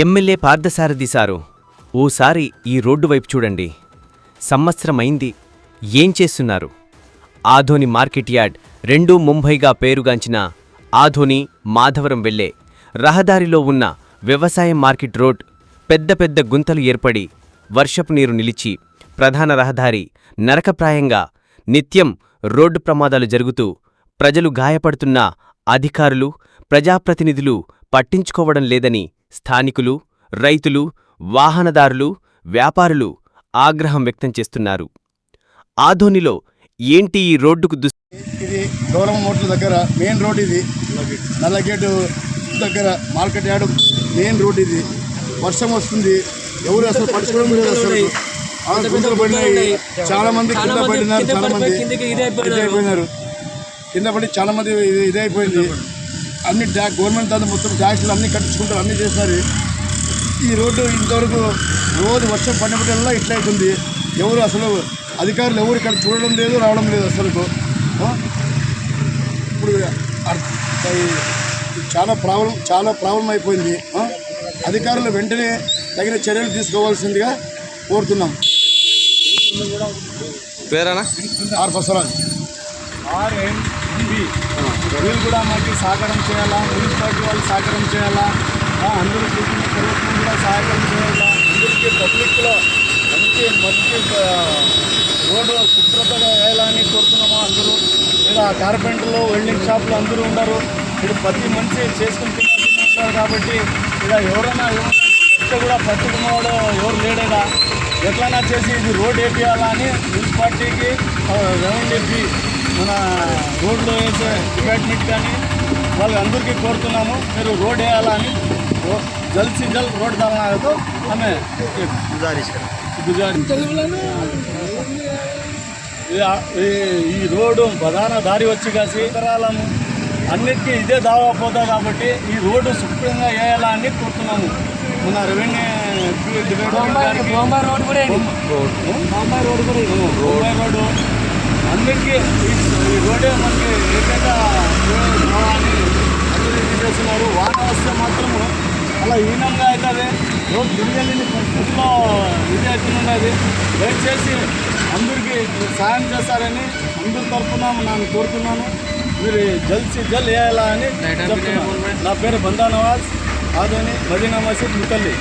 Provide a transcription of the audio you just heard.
MLA Parthasarathi sir ఓసారి ఈ road వైపు చూడండి. సంవత్సరమైంది ఏం చేస్తున్నారు? ఆధోని మార్కెట్ యార్డ్ రెండూ ముంబైగా పేరుగాంచిన ఆధోని మాధవరం వెళ్ళే రహదారిలో ఉన్న వ్యవసాయ మార్కెట్ రోడ్ పెద్ద పెద్ద గుంతలు ఏర్పడి వర్షపు నీరు నిలిచి ప్రధాన రహదారి నరకప్రాయంగా నిత్యం రోడ్డు ప్రమాదాలు జరుగుతూ ప్రజలు గాయపడుతున్న అధికారులు ప్రజాప్రతినిధులు పట్టించుకోవడం లేదని స్థానికులు రైతులు వాహనదారులు వ్యాపారులు ఆగ్రహం వ్యక్తం చేస్తున్నారు. ఆధోనిలో ఏంటి ఈ రోడ్డుకు దుస్? ఇది గౌరవ మోట్ల దగ్గర మెయిన్ రోడ్ ఇది. నల్లగేటు దగ్గర మార్కెట్ యార్డ్ మెయిన్ రోడ్ ఇది. వర్షం వస్తుంది. ఎవరు అసలు పట్టుకోవడం లేదు అసలు. ఆ గుంతలు పడినాయి. చాలా మంది కింద పడినారు చాలా మంది ఇదైపోయినారు. కింద పడి చాలా మంది ఇది- ఇదైపోయింది. అన్ని ట్యా గవర్నమెంట్ అంతా మొత్తం ట్యాక్స్లు అన్ని కట్టించుకుంటారు అన్ని చేసినారు. ఈ రోడ్డు ఇంతవరకు రోజు వర్షం పడినప్పుడల్లా ఇట్లా అవుతుంది. ఎవరు అసలు అధికారులు ఎవరు ఇక్కడ చూడడం లేదు రావడం లేదు అసలు? ఇప్పుడు చాలా ప్రాబ్లం చాలా ప్రాబ్లం అయిపోయింది? అధికారులు వెంటనే తగిన చర్యలు తీసుకోవాల్సిందిగా కోరుతున్నాం. పేరేనా ఆర్ ఆర్ఎంబి వీళ్ళు కూడా మనకి సహకారం చేయాలా? మున్సిపాలిటీ వాళ్ళు సహకారం చేయాలా? అందరూ చూసిన ప్రభుత్వం కూడా సహకారం చేయాలా? అందరికీ పబ్లిక్లో మంచి మంచి రోడ్డు శుభ్రతగా వేయాలని కోరుతున్నాము అందరూ? ఇక్కడ కార్పెంటర్లు వెల్డింగ్ షాపులు అందరూ ఉన్నారు. ఇక్కడ ప్రతి మనిషి చేసుకుని ఉంటారు కాబట్టి ఇక్కడ ఎవరైనా ఏమైనా ఇస్తే కూడా పట్టుకున్నవాడు ఎవరు లేడేదా ఎట్లైనా చేసి ఇది రోడ్ వేపియాలా అని మున్సిపాలిటీకి రెవెన్యూకి మన రోడ్లో వేసే డిపార్ట్మెంట్ కానీ వాళ్ళందరికీ కోరుతున్నాము. మీరు రోడ్ వేయాలా అని రో- జల్ సి జల్ రోడ్ దానాలతో ఆమె గుజారిష్ ఈ రోడ్డు ప్రధాన దారి వచ్చి కాసి తరాలము అన్నిటికీ ఇదే దావా పోతా కాబట్టి ఈ రోడ్డు శుభ్రంగా వేయాలా అని కోరుతున్నాము. మన రెవెన్యూ డిపార్ట్మెంట్ గారికి రోడ్ కూడా రోడ్ కూడా రోడ్డు. అన్నిటికీ ఈ రోడ్డే మనకి ఏకంగా కావాలని అభివృద్ధి చేస్తున్నారు? వాన వస్తే మాత్రము అలా హీనంగా అవుతుంది రోడ్ తిరిగెళ్ళిన పరిస్థితుల్లో ఇది అవుతున్నది దయచేసి అందరికీ సాయం చేస్తారని అందరి తరఫున నేను కోరుతున్నాను. మీరు జల్సి జల్ వేయాలా అని చెప్తున్నాను నా పేరు బందా నవాజ్. ఆదోని మదీనా మసీద్ ముతల్లి.